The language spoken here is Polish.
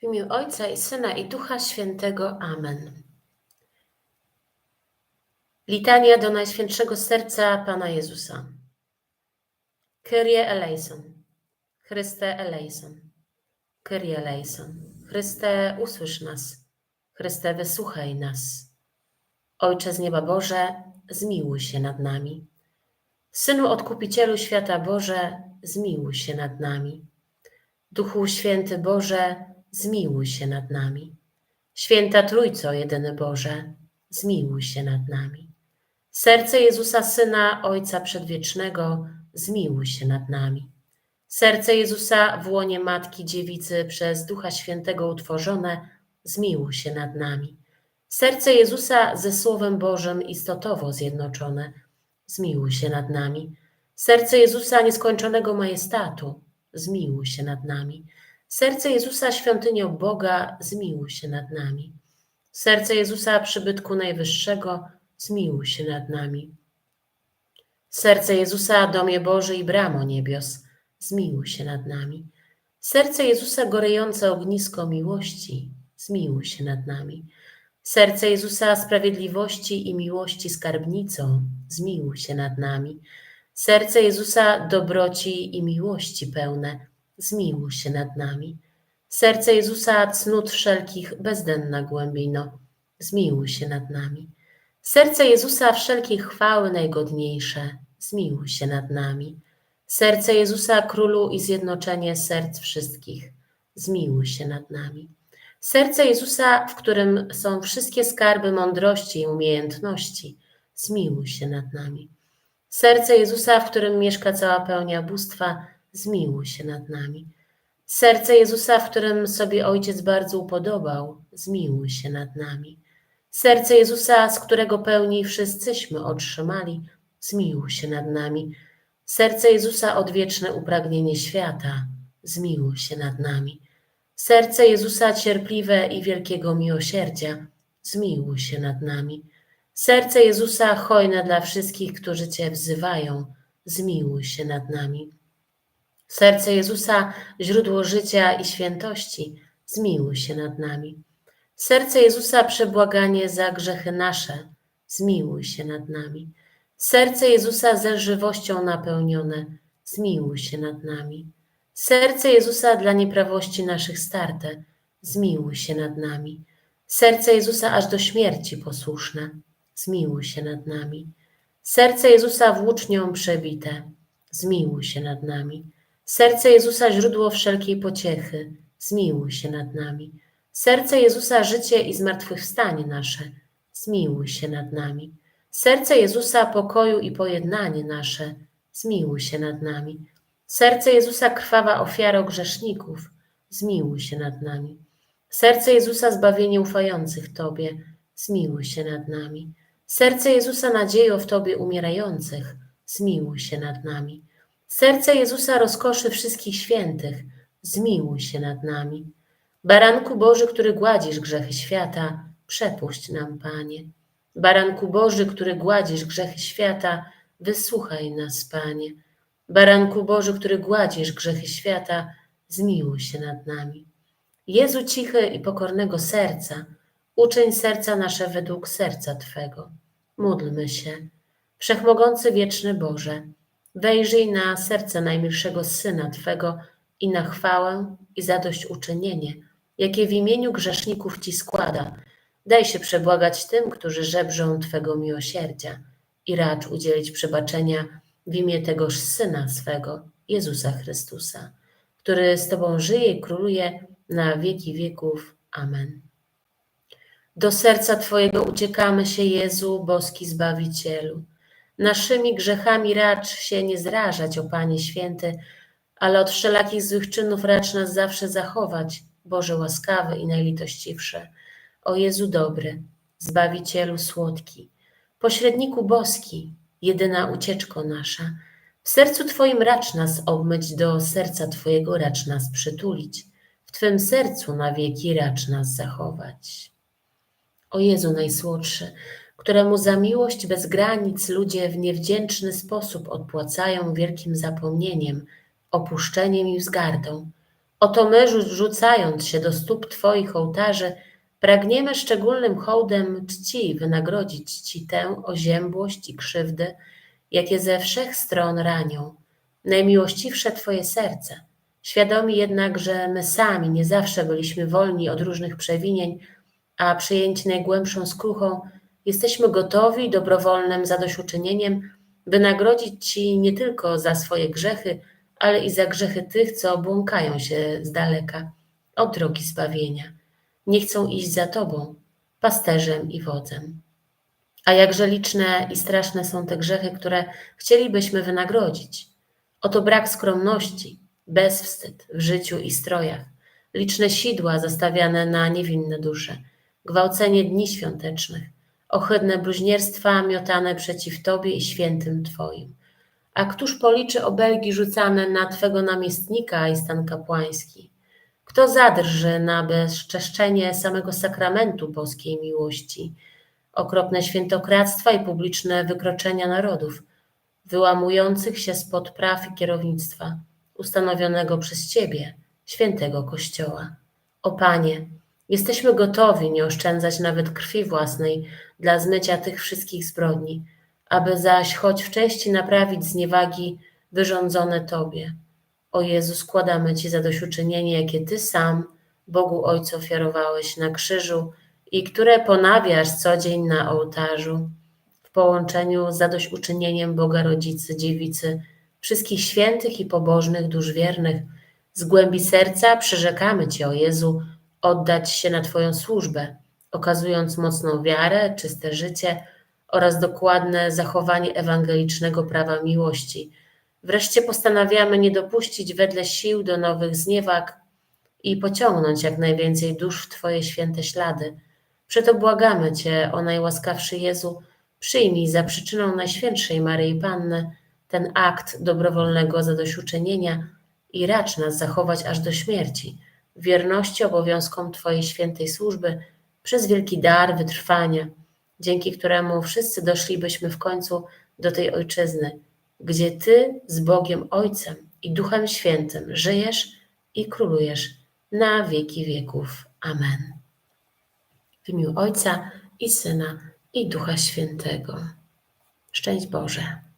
W imię Ojca i Syna i Ducha Świętego. Amen. Litania do Najświętszego Serca Pana Jezusa. Kyrie eleison. Chryste eleison. Kyrie eleison. Chryste, usłysz nas. Chryste, wysłuchaj nas. Ojcze z nieba Boże, zmiłuj się nad nami. Synu Odkupicielu świata Boże, zmiłuj się nad nami. Duchu Święty Boże, zmiłuj się nad nami. Święta Trójco, jedyny Boże, zmiłuj się nad nami. Serce Jezusa, Syna Ojca Przedwiecznego, zmiłuj się nad nami. Serce Jezusa w łonie Matki Dziewicy przez Ducha Świętego utworzone, zmiłuj się nad nami. Serce Jezusa ze Słowem Bożym istotowo zjednoczone, zmiłuj się nad nami. Serce Jezusa nieskończonego majestatu, zmiłuj się nad nami. Serce Jezusa świątynią Boga, zmiłuj się nad nami. Serce Jezusa przybytku Najwyższego, zmiłuj się nad nami. Serce Jezusa domie Boży i bramo niebios, zmiłuj się nad nami. Serce Jezusa gorejące ognisko miłości, zmiłuj się nad nami. Serce Jezusa sprawiedliwości i miłości skarbnicą, zmiłuj się nad nami. Serce Jezusa dobroci i miłości pełne, zmiłuj się nad nami. Serce Jezusa cnót wszelkich bezdenna głębino, zmiłuj się nad nami. Serce Jezusa wszelkiej chwały najgodniejsze, zmiłuj się nad nami. Serce Jezusa królu i zjednoczenie serc wszystkich, zmiłuj się nad nami. Serce Jezusa, w którym są wszystkie skarby mądrości i umiejętności, zmiłuj się nad nami. Serce Jezusa, w którym mieszka cała pełnia bóstwa, zmiłuj się nad nami. Serce Jezusa, w którym sobie Ojciec bardzo upodobał, zmiłuj się nad nami. Serce Jezusa, z którego pełni wszyscyśmy otrzymali, zmiłuj się nad nami. Serce Jezusa, odwieczne upragnienie świata, zmiłuj się nad nami. Serce Jezusa, cierpliwe i wielkiego miłosierdzia, zmiłuj się nad nami. Serce Jezusa, hojne dla wszystkich, którzy Cię wzywają, zmiłuj się nad nami. Serce Jezusa, źródło życia i świętości, zmiłuj się nad nami. Serce Jezusa, przebłaganie za grzechy nasze, zmiłuj się nad nami. Serce Jezusa ze żywością napełnione, zmiłuj się nad nami. Serce Jezusa dla nieprawości naszych starte, zmiłuj się nad nami. Serce Jezusa aż do śmierci posłuszne, zmiłuj się nad nami. Serce Jezusa włócznią przebite, zmiłuj się nad nami. Serce Jezusa źródło wszelkiej pociechy, zmiłuj się nad nami. Serce Jezusa życie i zmartwychwstanie nasze, zmiłuj się nad nami. Serce Jezusa pokoju i pojednanie nasze, zmiłuj się nad nami. Serce Jezusa krwawa ofiara grzeszników, zmiłuj się nad nami. Serce Jezusa zbawienie ufających Tobie, zmiłuj się nad nami. Serce Jezusa nadzieją w Tobie umierających, zmiłuj się nad nami. Serce Jezusa rozkoszy wszystkich świętych, zmiłuj się nad nami. Baranku Boży, który gładzisz grzechy świata, przepuść nam, Panie. Baranku Boży, który gładzisz grzechy świata, wysłuchaj nas, Panie. Baranku Boży, który gładzisz grzechy świata, zmiłuj się nad nami. Jezu cichy i pokornego serca, uczyń serca nasze według serca Twego. Módlmy się. Wszechmogący wieczny Boże, wejrzyj na serce najmilszego Syna Twego i na chwałę i zadośćuczynienie, jakie w imieniu grzeszników Ci składa. Daj się przebłagać tym, którzy żebrzą Twego miłosierdzia i racz udzielić przebaczenia w imię tegoż Syna swego, Jezusa Chrystusa, który z Tobą żyje i króluje na wieki wieków. Amen. Do serca Twojego uciekamy się, Jezu, boski Zbawicielu. Naszymi grzechami racz się nie zrażać, o Panie Święty, ale od wszelakich złych czynów racz nas zawsze zachować, Boże łaskawy i najlitościwszy. O Jezu dobry, Zbawicielu słodki, pośredniku boski, jedyna ucieczko nasza, w sercu Twoim racz nas obmyć, do serca Twojego racz nas przytulić, w Twym sercu na wieki racz nas zachować. O Jezu najsłodszy, któremu za miłość bez granic ludzie w niewdzięczny sposób odpłacają wielkim zapomnieniem, opuszczeniem i wzgardą. Oto my, rzu- rzucając się do stóp Twoich ołtarzy, pragniemy szczególnym hołdem czci wynagrodzić Ci tę oziębłość i krzywdy, jakie ze wszech stron ranią. Najmiłościwsze Twoje serce, świadomi jednak, że my sami nie zawsze byliśmy wolni od różnych przewinień, a przyjęci najgłębszą skruchą, jesteśmy gotowi dobrowolnym zadośćuczynieniem wynagrodzić Ci nie tylko za swoje grzechy, ale i za grzechy tych, co błąkają się z daleka od drogi zbawienia. Nie chcą iść za Tobą, pasterzem i wodzem. A jakże liczne i straszne są te grzechy, które chcielibyśmy wynagrodzić. Oto brak skromności, bezwstyd w życiu i strojach, liczne sidła zastawiane na niewinne dusze, gwałcenie dni świątecznych, ohydne bluźnierstwa miotane przeciw Tobie i świętym Twoim. A któż policzy obelgi rzucane na Twego namiestnika i stan kapłański? Kto zadrży na bezczeszczenie samego sakramentu boskiej miłości? Okropne świętokradztwa i publiczne wykroczenia narodów, wyłamujących się spod praw i kierownictwa ustanowionego przez Ciebie, świętego Kościoła. O Panie, jesteśmy gotowi nie oszczędzać nawet krwi własnej dla zmycia tych wszystkich zbrodni, aby zaś choć w części naprawić zniewagi wyrządzone Tobie. O Jezu, składamy Ci zadośćuczynienie, jakie Ty sam Bogu Ojcu ofiarowałeś na krzyżu i które ponawiasz co dzień na ołtarzu w połączeniu z zadośćuczynieniem Boga Rodzicy, Dziewicy, wszystkich świętych i pobożnych dusz wiernych. Z głębi serca przyrzekamy Ci, o Jezu, oddać się na Twoją służbę, okazując mocną wiarę, czyste życie oraz dokładne zachowanie ewangelicznego prawa miłości. Wreszcie postanawiamy nie dopuścić wedle sił do nowych zniewag i pociągnąć jak najwięcej dusz w Twoje święte ślady. Przeto błagamy Cię, o najłaskawszy Jezu, przyjmij za przyczyną Najświętszej Maryi Panny ten akt dobrowolnego zadośćuczynienia i racz nas zachować aż do śmierci, wierności obowiązkom Twojej świętej służby, przez wielki dar wytrwania, dzięki któremu wszyscy doszlibyśmy w końcu do tej ojczyzny, gdzie Ty z Bogiem Ojcem i Duchem Świętym żyjesz i królujesz na wieki wieków. Amen. W imię Ojca i Syna i Ducha Świętego. Szczęść Boże.